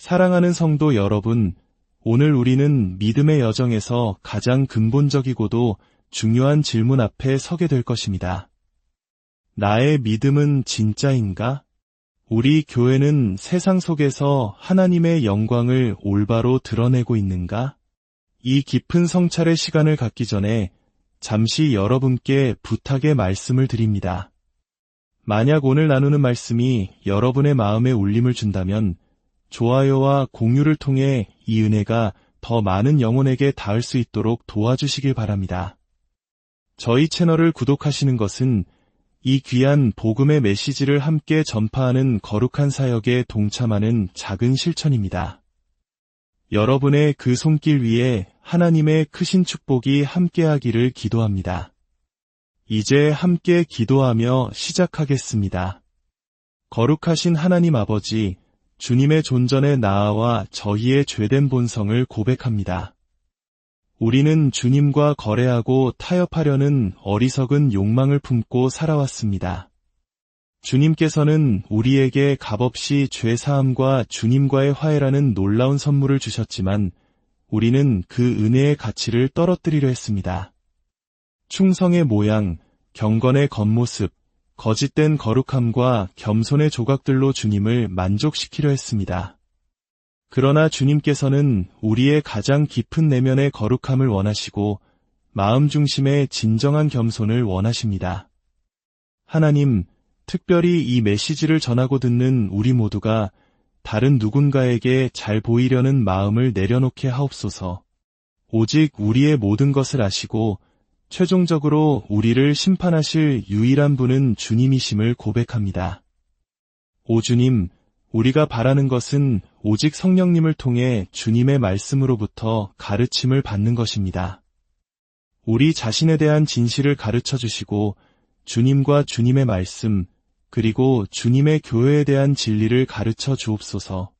사랑하는 성도 여러분, 오늘 우리는 믿음의 여정에서 가장 근본적이고도 중요한 질문 앞에 서게 될 것입니다. 나의 믿음은 진짜인가? 우리 교회는 세상 속에서 하나님의 영광을 올바로 드러내고 있는가? 이 깊은 성찰의 시간을 갖기 전에 잠시 여러분께 부탁의 말씀을 드립니다. 만약 오늘 나누는 말씀이 여러분의 마음에 울림을 준다면 좋아요와 공유를 통해 이 은혜가 더 많은 영혼에게 닿을 수 있도록 도와주시길 바랍니다. 저희 채널을 구독하시는 것은 이 귀한 복음의 메시지를 함께 전파하는 거룩한 사역에 동참하는 작은 실천입니다. 여러분의 그 손길 위에 하나님의 크신 축복이 함께하기를 기도합니다. 이제 함께 기도하며 시작하겠습니다. 거룩하신 하나님 아버지, 주님의 존전에 나아와 저희의 죄된 본성을 고백합니다. 우리는 주님과 거래하고 타협하려는 어리석은 욕망을 품고 살아왔습니다. 주님께서는 우리에게 값없이 죄사함과 주님과의 화해라는 놀라운 선물을 주셨지만 우리는 그 은혜의 가치를 떨어뜨리려 했습니다. 충성의 모양, 경건의 겉모습, 거짓된 거룩함과 겸손의 조각들로 주님을 만족시키려 했습니다. 그러나 주님께서는 우리의 가장 깊은 내면의 거룩함을 원하시고 마음 중심의 진정한 겸손을 원하십니다. 하나님, 특별히 이 메시지를 전하고 듣는 우리 모두가 다른 누군가에게 잘 보이려는 마음을 내려놓게 하옵소서. 오직 우리의 모든 것을 아시고 최종적으로 우리를 심판하실 유일한 분은 주님이심을 고백합니다. 오 주님, 우리가 바라는 것은 오직 성령님을 통해 주님의 말씀으로부터 가르침을 받는 것입니다. 우리 자신에 대한 진실을 가르쳐 주시고 주님과 주님의 말씀, 그리고 주님의 교회에 대한 진리를 가르쳐 주옵소서.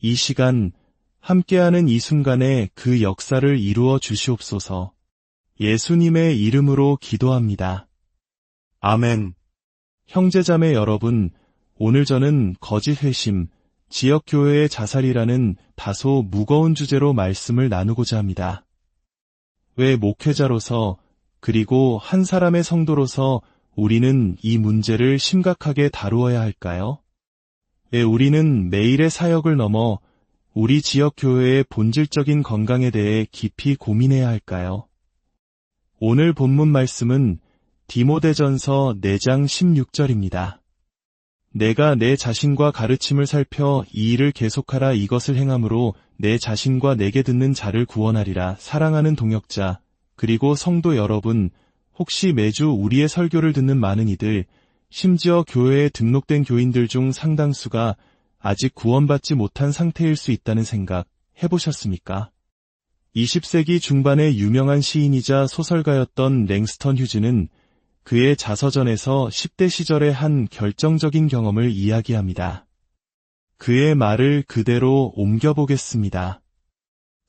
이 시간, 함께하는 이 순간에 그 역사를 이루어 주시옵소서. 예수님의 이름으로 기도합니다. 아멘. 형제자매 여러분, 오늘 저는 거짓 회심, 지역교회의 자살이라는 다소 무거운 주제로 말씀을 나누고자 합니다. 왜 목회자로서 그리고 한 사람의 성도로서 우리는 이 문제를 심각하게 다루어야 할까요? 왜 우리는 매일의 사역을 넘어 우리 지역교회의 본질적인 건강에 대해 깊이 고민해야 할까요? 오늘 본문 말씀은 디모데전서 4장 16절입니다. 내가 내 자신과 가르침을 살펴 이 일을 계속하라 이것을 행함으로 내 자신과 내게 듣는 자를 구원하리라 사랑하는 동역자 그리고 성도 여러분 혹시 매주 우리의 설교를 듣는 많은 이들 심지어 교회에 등록된 교인들 중 상당수가 아직 구원받지 못한 상태일 수 있다는 생각 해보셨습니까? 20세기 중반의 유명한 시인이자 소설가였던 랭스턴 휴즈는 그의 자서전에서 10대 시절의 한 결정적인 경험을 이야기합니다. 그의 말을 그대로 옮겨보겠습니다.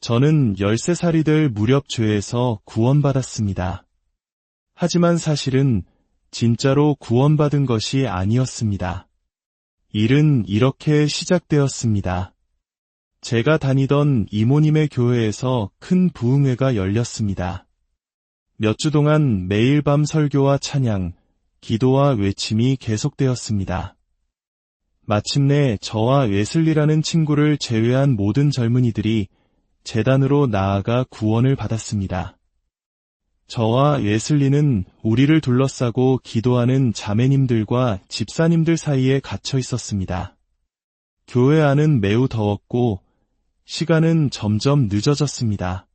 저는 13살이 될 무렵 죄에서 구원받았습니다. 하지만 사실은 진짜로 구원받은 것이 아니었습니다. 일은 이렇게 시작되었습니다. 제가 다니던 이모님의 교회에서 큰 부흥회가 열렸습니다. 몇 주 동안 매일 밤 설교와 찬양, 기도와 외침이 계속되었습니다. 마침내 저와 웨슬리라는 친구를 제외한 모든 젊은이들이 재단으로 나아가 구원을 받았습니다. 저와 웨슬리는 우리를 둘러싸고 기도하는 자매님들과 집사님들 사이에 갇혀 있었습니다. 교회 안은 매우 더웠고 시간은 점점 늦어졌습니다.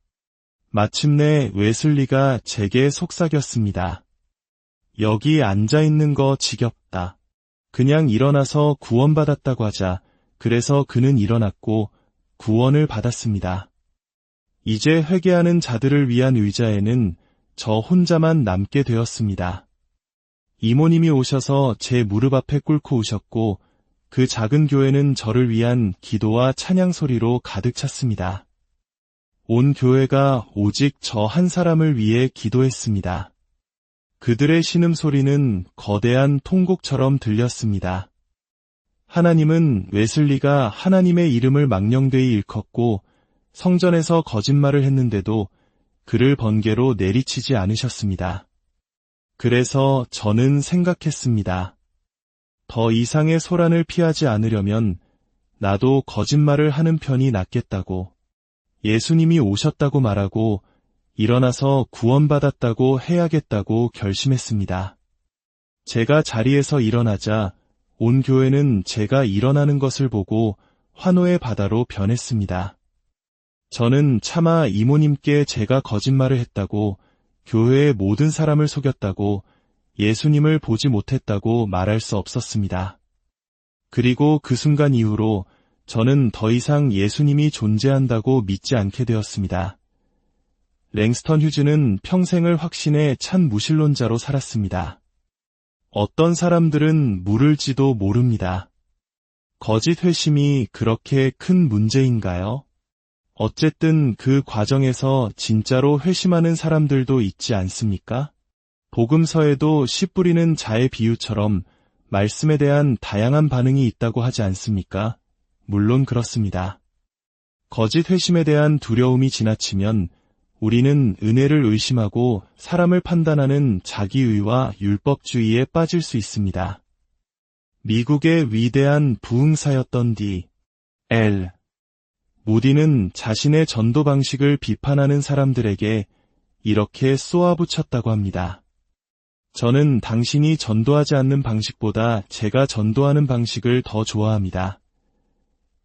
마침내 웨슬리가 제게 속삭였습니다. 여기 앉아 있는 거 지겹다. 그냥 일어나서 구원받았다고 하자. 그래서 그는 일어났고 구원을 받았습니다. 이제 회개하는 자들을 위한 의자에는 저 혼자만 남게 되었습니다. 이모님이 오셔서 제 무릎 앞에 꿇고 오셨고 그 작은 교회는 저를 위한 기도와 찬양 소리로 가득 찼습니다. 온 교회가 오직 저 한 사람을 위해 기도했습니다. 그들의 신음소리는 거대한 통곡처럼 들렸습니다. 하나님은 웨슬리가 하나님의 이름을 망령되이 일컫고 성전에서 거짓말을 했는데도 그를 번개로 내리치지 않으셨습니다. 그래서 저는 생각했습니다. 더 이상의 소란을 피하지 않으려면 나도 거짓말을 하는 편이 낫겠다고 예수님이 오셨다고 말하고 일어나서 구원받았다고 해야겠다고 결심했습니다. 제가 자리에서 일어나자 온 교회는 제가 일어나는 것을 보고 환호의 바다로 변했습니다. 저는 차마 이모님께 제가 거짓말을 했다고 교회의 모든 사람을 속였다고 예수님을 보지 못했다고 말할 수 없었습니다. 그리고 그 순간 이후로 저는 더 이상 예수님이 존재한다고 믿지 않게 되었습니다. 랭스턴 휴즈는 평생을 확신에 찬 무신론자로 살았습니다. 어떤 사람들은 물을지도 모릅니다. 거짓 회심이 그렇게 큰 문제인가요? 어쨌든 그 과정에서 진짜로 회심하는 사람들도 있지 않습니까? 복음서에도 씨 뿌리는 자의 비유처럼 말씀에 대한 다양한 반응이 있다고 하지 않습니까? 물론 그렇습니다. 거짓 회심에 대한 두려움이 지나치면 우리는 은혜를 의심하고 사람을 판단하는 자기의와 율법주의에 빠질 수 있습니다. 미국의 위대한 부흥사였던 디. 엘. 모디는 자신의 전도 방식을 비판하는 사람들에게 이렇게 쏘아붙였다고 합니다. 저는 당신이 전도하지 않는 방식보다 제가 전도하는 방식을 더 좋아합니다.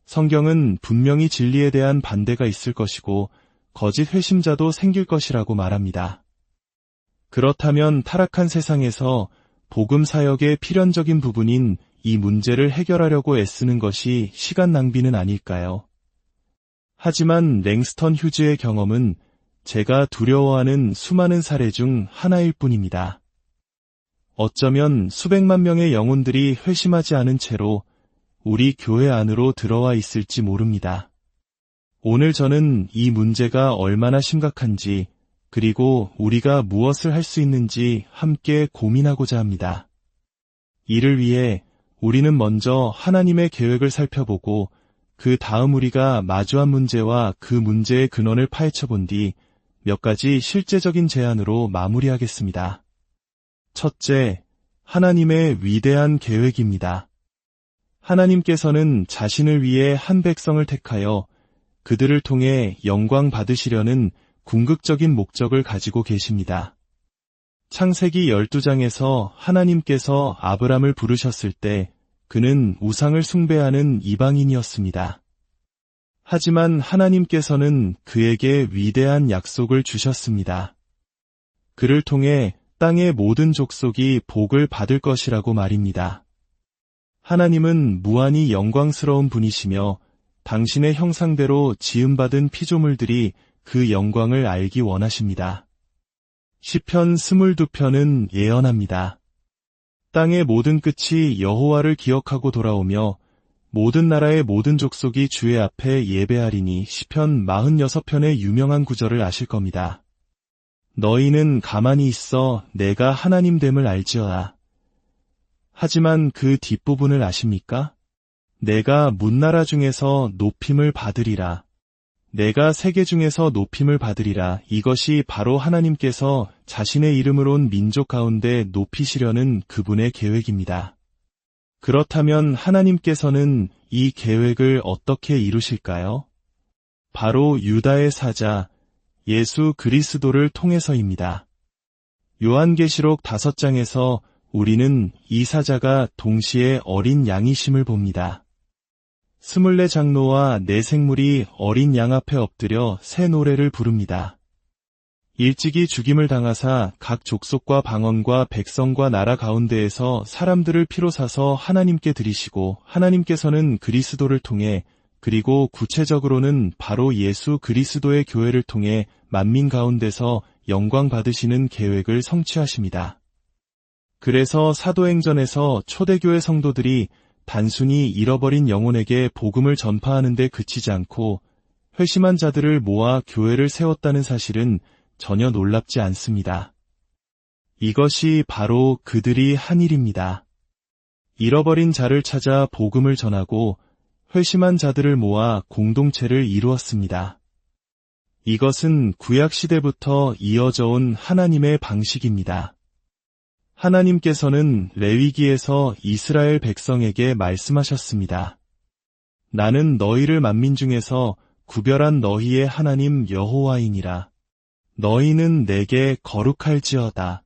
성경은 분명히 진리에 대한 반대가 있을 것이고 거짓 회심자도 생길 것이라고 말합니다. 그렇다면 타락한 세상에서 복음 사역의 필연적인 부분인 이 문제를 해결하려고 애쓰는 것이 시간 낭비는 아닐까요? 하지만 랭스턴 휴즈의 경험은 제가 두려워하는 수많은 사례 중 하나일 뿐입니다. 어쩌면 수백만 명의 영혼들이 회심하지 않은 채로 우리 교회 안으로 들어와 있을지 모릅니다. 오늘 저는 이 문제가 얼마나 심각한지 그리고 우리가 무엇을 할 수 있는지 함께 고민하고자 합니다. 이를 위해 우리는 먼저 하나님의 계획을 살펴보고 그 다음 우리가 마주한 문제와 그 문제의 근원을 파헤쳐 본 뒤 몇 가지 실제적인 제안으로 마무리하겠습니다. 첫째, 하나님의 위대한 계획입니다. 하나님께서는 자신을 위해 한 백성을 택하여 그들을 통해 영광 받으시려는 궁극적인 목적을 가지고 계십니다. 창세기 12장에서 하나님께서 아브람을 부르셨을 때 그는 우상을 숭배하는 이방인이었습니다. 하지만 하나님께서는 그에게 위대한 약속을 주셨습니다. 그를 통해 땅의 모든 족속이 복을 받을 것이라고 말입니다. 하나님은 무한히 영광스러운 분이시며 당신의 형상대로 지음받은 피조물들이 그 영광을 알기 원하십니다. 시편 22편은 예언합니다. 땅의 모든 끝이 여호와를 기억하고 돌아오며 모든 나라의 모든 족속이 주의 앞에 예배하리니 시편 46편의 유명한 구절을 아실 겁니다. 너희는 가만히 있어 내가 하나님 됨을 알지어라. 하지만 그 뒷부분을 아십니까? 내가 문나라 중에서 높임을 받으리라. 내가 세계 중에서 높임을 받으리라. 이것이 바로 하나님께서 자신의 이름으로 온 민족 가운데 높이시려는 그분의 계획입니다. 그렇다면 하나님께서는 이 계획을 어떻게 이루실까요? 바로 유다의 사자, 예수 그리스도를 통해서입니다. 요한계시록 5장에서 우리는 이 사자가 동시에 어린 양이심을 봅니다. 스물네 장로와 네 생물이 어린 양 앞에 엎드려 새 노래를 부릅니다. 일찍이 죽임을 당하사 각 족속과 방언과 백성과 나라 가운데에서 사람들을 피로 사서 하나님께 드리시고 하나님께서는 그리스도를 통해 그리고 구체적으로는 바로 예수 그리스도의 교회를 통해 만민 가운데서 영광 받으시는 계획을 성취하십니다. 그래서 사도행전에서 초대교회 성도들이 단순히 잃어버린 영혼에게 복음을 전파하는 데 그치지 않고 회심한 자들을 모아 교회를 세웠다는 사실은 전혀 놀랍지 않습니다. 이것이 바로 그들이 한 일입니다. 잃어버린 자를 찾아 복음을 전하고 회심한 자들을 모아 공동체를 이루었습니다. 이것은 구약시대부터 이어져 온 하나님의 방식입니다. 하나님께서는 레위기에서 이스라엘 백성에게 말씀하셨습니다. 나는 너희를 만민 중에서 구별한 너희의 하나님 여호와이니라. 너희는 내게 거룩할지어다.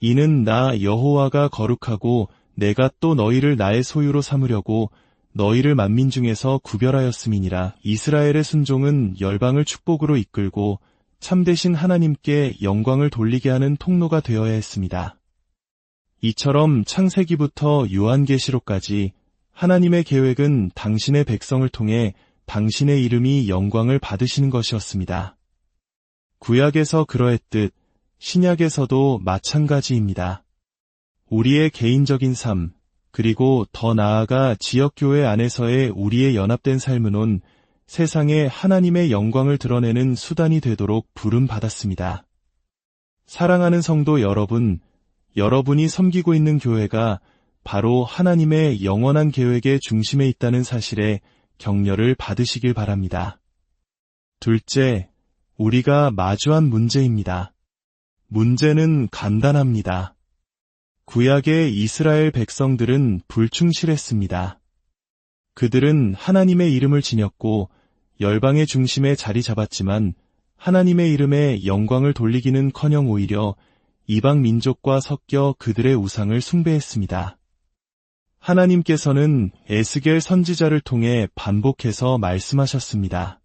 이는 나 여호와가 거룩하고 내가 또 너희를 나의 소유로 삼으려고 너희를 만민 중에서 구별하였음이니라. 이스라엘의 순종은 열방을 축복으로 이끌고 참되신 하나님께 영광을 돌리게 하는 통로가 되어야 했습니다. 이처럼 창세기부터 요한계시록까지 하나님의 계획은 당신의 백성을 통해 당신의 이름이 영광을 받으시는 것이었습니다. 구약에서 그러했듯 신약에서도 마찬가지입니다. 우리의 개인적인 삶, 그리고 더 나아가 지역교회 안에서의 우리의 연합된 삶은 온 세상에 하나님의 영광을 드러내는 수단이 되도록 부름받았습니다. 사랑하는 성도 여러분, 여러분이 섬기고 있는 교회가 바로 하나님의 영원한 계획의 중심에 있다는 사실에 격려를 받으시길 바랍니다. 둘째, 우리가 마주한 문제입니다. 문제는 간단합니다. 구약의 이스라엘 백성들은 불충실했습니다. 그들은 하나님의 이름을 지녔고 열방의 중심에 자리 잡았지만 하나님의 이름에 영광을 돌리기는 커녕 오히려 이방 민족과 섞여 그들의 우상을 숭배했습니다. 하나님께서는 에스겔 선지자를 통해 반복해서 말씀하셨습니다.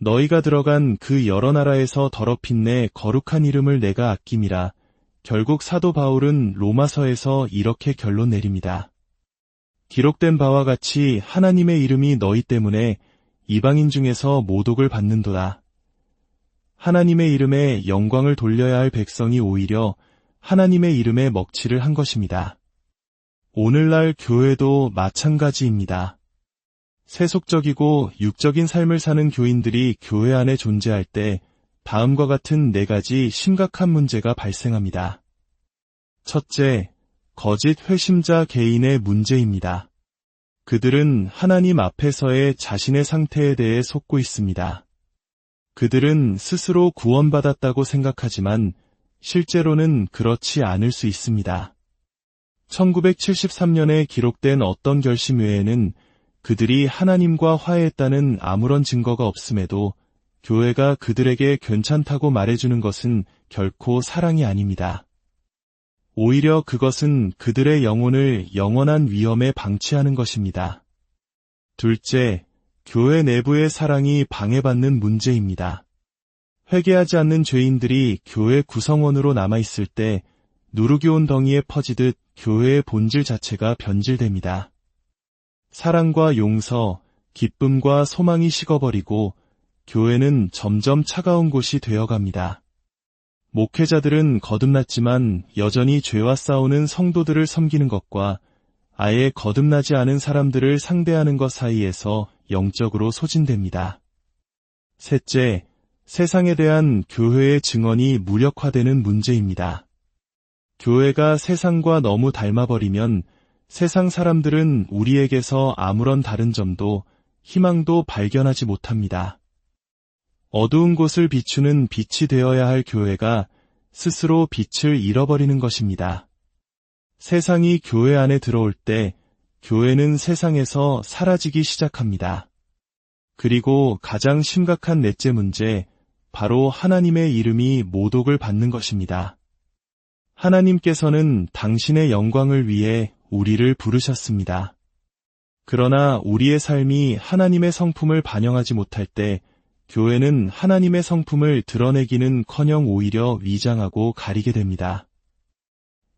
너희가 들어간 그 여러 나라에서 더럽힌 내 거룩한 이름을 내가 아낌이라 결국 사도 바울은 로마서에서 이렇게 결론 내립니다. 기록된 바와 같이 하나님의 이름이 너희 때문에 이방인 중에서 모독을 받는도다. 하나님의 이름에 영광을 돌려야 할 백성이 오히려 하나님의 이름에 먹칠을 한 것입니다. 오늘날 교회도 마찬가지입니다. 세속적이고 육적인 삶을 사는 교인들이 교회 안에 존재할 때 다음과 같은 네 가지 심각한 문제가 발생합니다. 첫째, 거짓 회심자 개인의 문제입니다. 그들은 하나님 앞에서의 자신의 상태에 대해 속고 있습니다. 그들은 스스로 구원받았다고 생각하지만 실제로는 그렇지 않을 수 있습니다. 1973년에 기록된 어떤 결심 외에는 그들이 하나님과 화해했다는 아무런 증거가 없음에도 교회가 그들에게 괜찮다고 말해주는 것은 결코 사랑이 아닙니다. 오히려 그것은 그들의 영혼을 영원한 위험에 방치하는 것입니다. 둘째, 교회 내부의 사랑이 방해받는 문제입니다. 회개하지 않는 죄인들이 교회 구성원으로 남아있을 때 누르기 온 덩이에 퍼지듯 교회의 본질 자체가 변질됩니다. 사랑과 용서, 기쁨과 소망이 식어버리고 교회는 점점 차가운 곳이 되어갑니다. 목회자들은 거듭났지만 여전히 죄와 싸우는 성도들을 섬기는 것과 아예 거듭나지 않은 사람들을 상대하는 것 사이에서 영적으로 소진됩니다. 셋째, 세상에 대한 교회의 증언이 무력화되는 문제입니다. 교회가 세상과 너무 닮아버리면 세상 사람들은 우리에게서 아무런 다른 점도 희망도 발견하지 못합니다. 어두운 곳을 비추는 빛이 되어야 할 교회가 스스로 빛을 잃어버리는 것입니다. 세상이 교회 안에 들어올 때 교회는 세상에서 사라지기 시작합니다. 그리고 가장 심각한 넷째 문제, 바로 하나님의 이름이 모독을 받는 것입니다. 하나님께서는 당신의 영광을 위해 우리를 부르셨습니다. 그러나 우리의 삶이 하나님의 성품을 반영하지 못할 때 교회는 하나님의 성품을 드러내기는 커녕 오히려 위장하고 가리게 됩니다.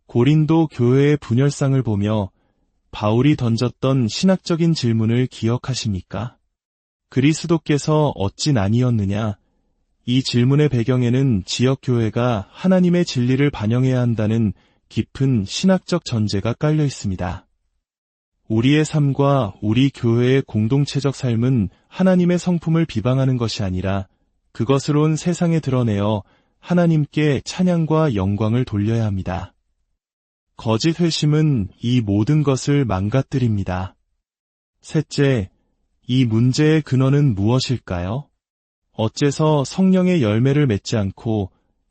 고린도 교회의 분열상을 보며 바울이 던졌던 신학적인 질문을 기억하십니까? 그리스도께서 어찌 나뉘었느냐? 이 질문의 배경에는 지역교회가 하나님의 진리를 반영해야 한다는 깊은 신학적 전제가 깔려 있습니다. 우리의 삶과 우리 교회의 공동체적 삶은 하나님의 성품을 비방하는 것이 아니라 그것으론 세상에 드러내어 하나님께 찬양과 영광을 돌려야 합니다. 거짓 회심은 이 모든 것을 망가뜨립니다. 셋째, 이 문제의 근원은 무엇일까요? 어째서 성령의 열매를 맺지 않고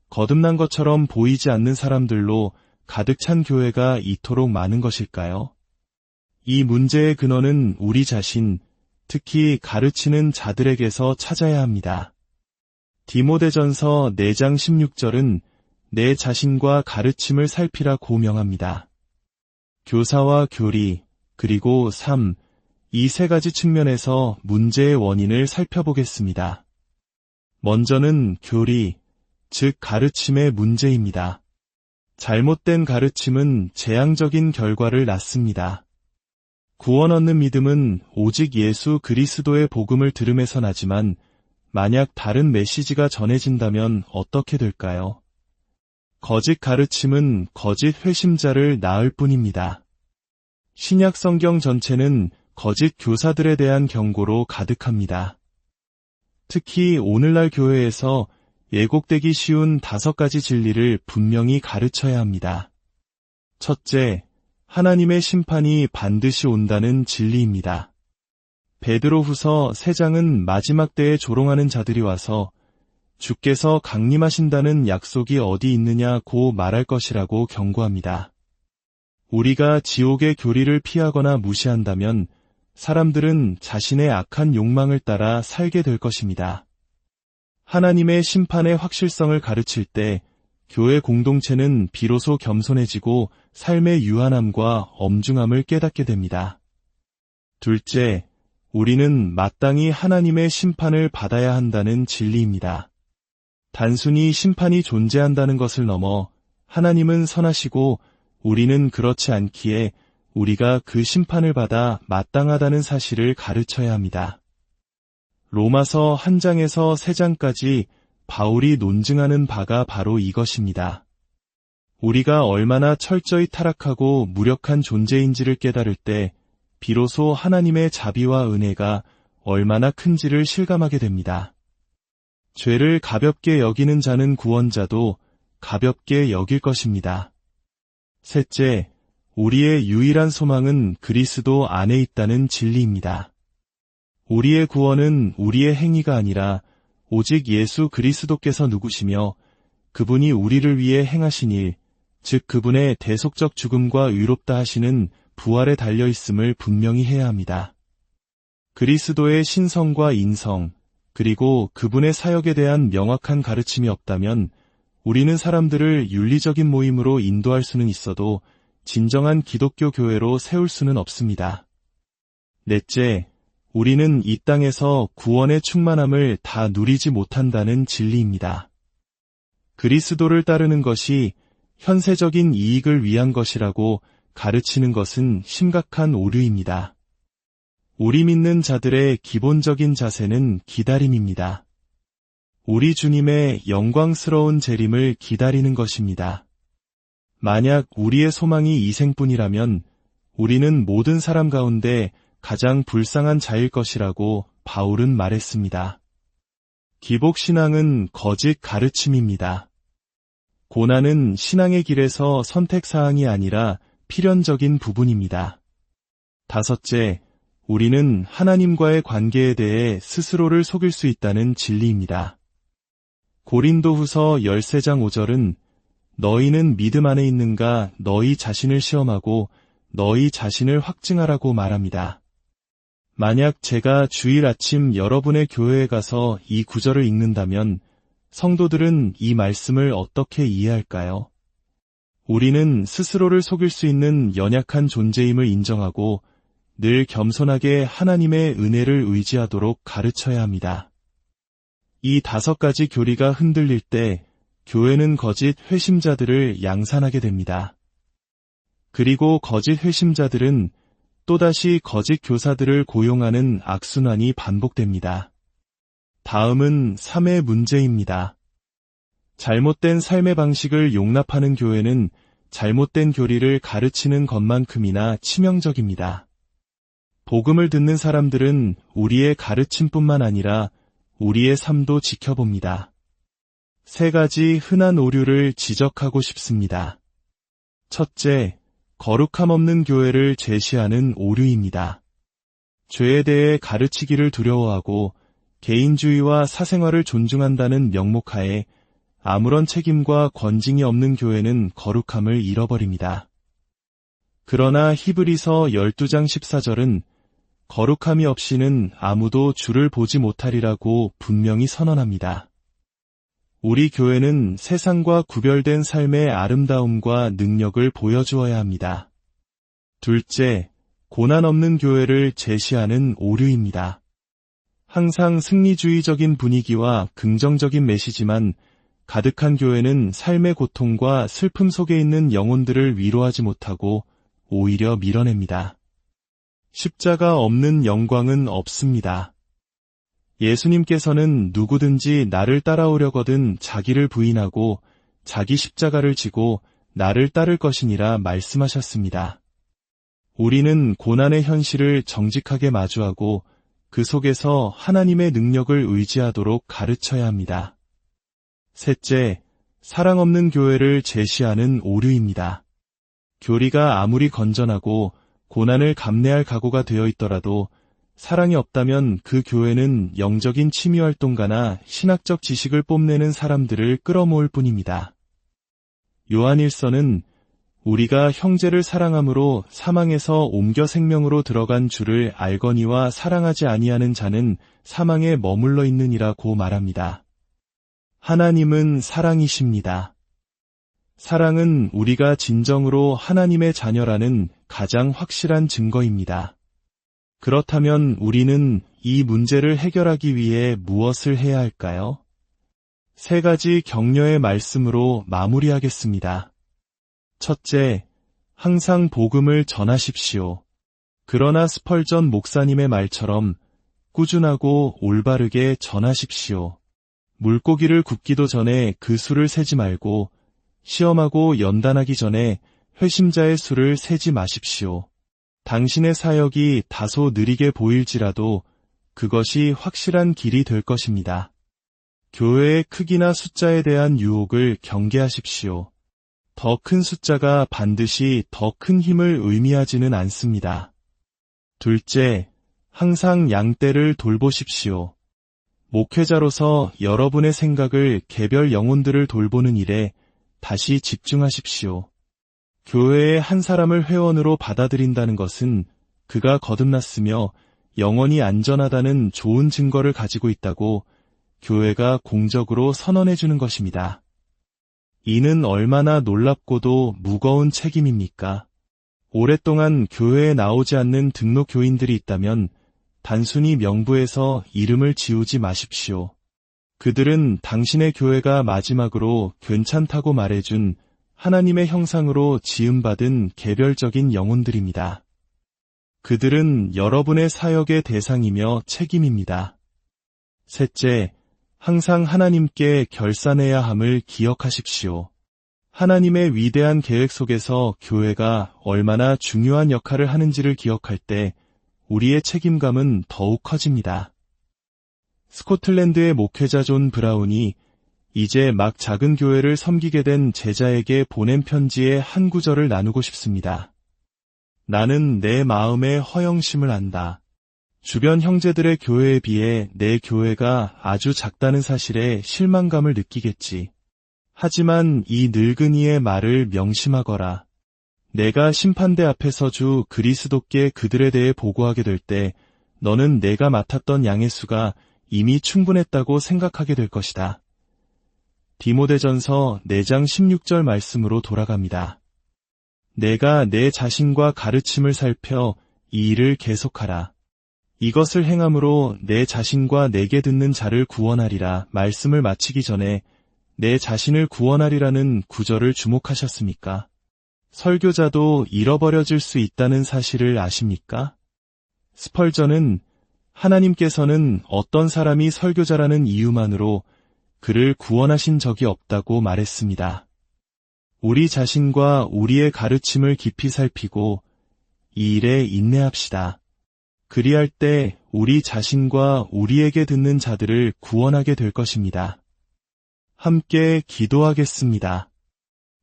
거듭난 것처럼 보이지 않는 사람들로 가득 찬 교회가 이토록 많은 것일까요? 이 문제의 근원은 우리 자신, 특히 가르치는 자들에게서 찾아야 합니다. 디모데전서 4장 16절은 내 자신과 가르침을 살피라 고명합니다. 교사와 교리, 그리고 삶, 이 세 가지 측면에서 문제의 원인을 살펴보겠습니다. 먼저는 교리, 즉 가르침의 문제입니다. 잘못된 가르침은 재앙적인 결과를 낳습니다. 구원 얻는 믿음은 오직 예수 그리스도의 복음을 들음에서 나지만 만약 다른 메시지가 전해진다면 어떻게 될까요? 거짓 가르침은 거짓 회심자를 낳을 뿐입니다. 신약 성경 전체는 거짓 교사들에 대한 경고로 가득합니다. 특히 오늘날 교회에서 예곡되기 쉬운 다섯 가지 진리를 분명히 가르쳐야 합니다. 첫째, 하나님의 심판이 반드시 온다는 진리입니다. 베드로 후서 3장은 마지막 때에 조롱하는 자들이 와서 주께서 강림하신다는 약속이 어디 있느냐고 말할 것이라고 경고합니다. 우리가 지옥의 교리를 피하거나 무시한다면 사람들은 자신의 악한 욕망을 따라 살게 될 것입니다. 하나님의 심판의 확실성을 가르칠 때 교회 공동체는 비로소 겸손해지고 삶의 유한함과 엄중함을 깨닫게 됩니다. 둘째, 우리는 마땅히 하나님의 심판을 받아야 한다는 진리입니다. 단순히 심판이 존재한다는 것을 넘어 하나님은 선하시고 우리는 그렇지 않기에 우리가 그 심판을 받아 마땅하다는 사실을 가르쳐야 합니다. 로마서 한 장에서 세 장까지 바울이 논증하는 바가 바로 이것입니다. 우리가 얼마나 철저히 타락하고 무력한 존재인지를 깨달을 때 비로소 하나님의 자비와 은혜가 얼마나 큰지를 실감하게 됩니다. 죄를 가볍게 여기는 자는 구원자도 가볍게 여길 것입니다. 셋째, 우리의 유일한 소망은 그리스도 안에 있다는 진리입니다. 우리의 구원은 우리의 행위가 아니라 오직 예수 그리스도께서 누구시며 그분이 우리를 위해 행하신 일, 즉 그분의 대속적 죽음과 의롭다 하시는 부활에 달려 있음을 분명히 해야 합니다. 그리스도의 신성과 인성, 그리고 그분의 사역에 대한 명확한 가르침이 없다면 우리는 사람들을 윤리적인 모임으로 인도할 수는 있어도 진정한 기독교 교회로 세울 수는 없습니다. 넷째, 우리는 이 땅에서 구원의 충만함을 다 누리지 못한다는 진리입니다. 그리스도를 따르는 것이 현세적인 이익을 위한 것이라고 가르치는 것은 심각한 오류입니다. 우리 믿는 자들의 기본적인 자세는 기다림입니다. 우리 주님의 영광스러운 재림을 기다리는 것입니다. 만약 우리의 소망이 이생뿐이라면 우리는 모든 사람 가운데 가장 불쌍한 자일 것이라고 바울은 말했습니다. 기복신앙은 거짓 가르침입니다. 고난은 신앙의 길에서 선택사항이 아니라 필연적인 부분입니다. 다섯째, 우리는 하나님과의 관계에 대해 스스로를 속일 수 있다는 진리입니다. 고린도 후서 13장 5절은 너희는 믿음 안에 있는가 너희 자신을 시험하고 너희 자신을 확증하라고 말합니다. 만약 제가 주일 아침 여러분의 교회에 가서 이 구절을 읽는다면 성도들은 이 말씀을 어떻게 이해할까요? 우리는 스스로를 속일 수 있는 연약한 존재임을 인정하고 늘 겸손하게 하나님의 은혜를 의지하도록 가르쳐야 합니다. 이 다섯 가지 교리가 흔들릴 때 교회는 거짓 회심자들을 양산하게 됩니다. 그리고 거짓 회심자들은 또다시 거짓 교사들을 고용하는 악순환이 반복됩니다. 다음은 3의 문제입니다. 잘못된 삶의 방식을 용납하는 교회는 잘못된 교리를 가르치는 것만큼이나 치명적입니다. 복음을 듣는 사람들은 우리의 가르침뿐만 아니라 우리의 삶도 지켜봅니다. 세 가지 흔한 오류를 지적하고 싶습니다. 첫째, 거룩함 없는 교회를 제시하는 오류입니다. 죄에 대해 가르치기를 두려워하고 개인주의와 사생활을 존중한다는 명목하에 아무런 책임과 권징이 없는 교회는 거룩함을 잃어버립니다. 그러나 히브리서 12장 14절은 거룩함이 없이는 아무도 주를 보지 못하리라고 분명히 선언합니다. 우리 교회는 세상과 구별된 삶의 아름다움과 능력을 보여주어야 합니다. 둘째, 고난 없는 교회를 제시하는 오류입니다. 항상 승리주의적인 분위기와 긍정적인 메시지만 가득한 교회는 삶의 고통과 슬픔 속에 있는 영혼들을 위로하지 못하고 오히려 밀어냅니다. 십자가 없는 영광은 없습니다. 예수님께서는 누구든지 나를 따라오려거든 자기를 부인하고 자기 십자가를 지고 나를 따를 것이니라 말씀하셨습니다. 우리는 고난의 현실을 정직하게 마주하고 그 속에서 하나님의 능력을 의지하도록 가르쳐야 합니다. 셋째, 사랑 없는 교회를 제시하는 오류입니다. 교리가 아무리 건전하고 고난을 감내할 각오가 되어 있더라도 사랑이 없다면 그 교회는 영적인 취미활동가나 신학적 지식을 뽐내는 사람들을 끌어모을 뿐입니다. 요한일서는 우리가 형제를 사랑함으로 사망에서 옮겨 생명으로 들어간 주를 알거니와 사랑하지 아니하는 자는 사망에 머물러 있느니라고 말합니다. 하나님은 사랑이십니다. 사랑은 우리가 진정으로 하나님의 자녀라는 가장 확실한 증거입니다. 그렇다면 우리는 이 문제를 해결하기 위해 무엇을 해야 할까요? 세 가지 격려의 말씀으로 마무리하겠습니다. 첫째, 항상 복음을 전하십시오. 그러나 스펄전 목사님의 말처럼 꾸준하고 올바르게 전하십시오. 물고기를 굽기도 전에 그 수를 세지 말고 시험하고 연단하기 전에 회심자의 수를 세지 마십시오. 당신의 사역이 다소 느리게 보일지라도 그것이 확실한 길이 될 것입니다. 교회의 크기나 숫자에 대한 유혹을 경계하십시오. 더 큰 숫자가 반드시 더 큰 힘을 의미하지는 않습니다. 둘째, 항상 양떼를 돌보십시오. 목회자로서 여러분의 생각을 개별 영혼들을 돌보는 일에 다시 집중하십시오. 교회의 한 사람을 회원으로 받아들인다는 것은 그가 거듭났으며 영원히 안전하다는 좋은 증거를 가지고 있다고 교회가 공적으로 선언해 주는 것입니다. 이는 얼마나 놀랍고도 무거운 책임입니까? 오랫동안 교회에 나오지 않는 등록 교인들이 있다면 단순히 명부에서 이름을 지우지 마십시오. 그들은 당신의 교회가 마지막으로 괜찮다고 말해준 하나님의 형상으로 지음받은 개별적인 영혼들입니다. 그들은 여러분의 사역의 대상이며 책임입니다. 셋째, 항상 하나님께 결산해야 함을 기억하십시오. 하나님의 위대한 계획 속에서 교회가 얼마나 중요한 역할을 하는지를 기억할 때 우리의 책임감은 더욱 커집니다. 스코틀랜드의 목회자 존 브라운이 이제 막 작은 교회를 섬기게 된 제자에게 보낸 편지의 한 구절을 나누고 싶습니다. 나는 내 마음의 허영심을 안다. 주변 형제들의 교회에 비해 내 교회가 아주 작다는 사실에 실망감을 느끼겠지. 하지만 이 늙은이의 말을 명심하거라. 내가 심판대 앞에 서 주 그리스도께 그들에 대해 보고하게 될 때 너는 내가 맡았던 양의 수가 이미 충분했다고 생각하게 될 것이다. 디모데전서 4장 16절 말씀으로 돌아갑니다. 내가 내 자신과 가르침을 살펴 이 일을 계속하라. 이것을 행함으로 내 자신과 내게 듣는 자를 구원하리라 말씀을 마치기 전에 내 자신을 구원하리라는 구절을 주목하셨습니까? 설교자도 잃어버려질 수 있다는 사실을 아십니까? 스펄전은 하나님께서는 어떤 사람이 설교자라는 이유만으로 그를 구원하신 적이 없다고 말했습니다. 우리 자신과 우리의 가르침을 깊이 살피고 이 일에 인내합시다. 그리할 때 우리 자신과 우리에게 듣는 자들을 구원하게 될 것입니다. 함께 기도하겠습니다.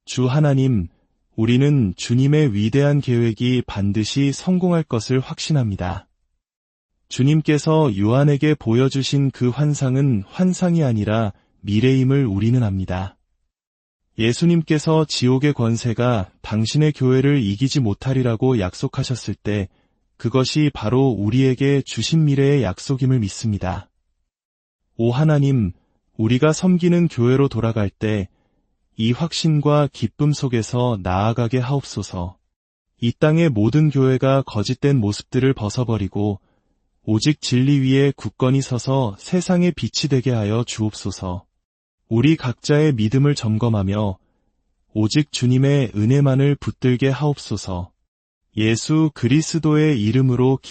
주 하나님, 우리는 주님의 위대한 계획이 반드시 성공할 것을 확신합니다. 주님께서 요한에게 보여주신 그 환상은 환상이 아니라 미래임을 우리는 압니다. 예수님께서 지옥의 권세가 당신의 교회를 이기지 못하리라고 약속하셨을 때 그것이 바로 우리에게 주신 미래의 약속임을 믿습니다. 오 하나님, 우리가 섬기는 교회로 돌아갈 때 이 확신과 기쁨 속에서 나아가게 하옵소서. 이 땅의 모든 교회가 거짓된 모습들을 벗어버리고 오직 진리 위에 굳건히 서서 세상의 빛이 되게 하여 주옵소서. 우리 각자의 믿음을 점검하며 오직 주님의 은혜만을 붙들게 하옵소서. 예수 그리스도의 이름으로 기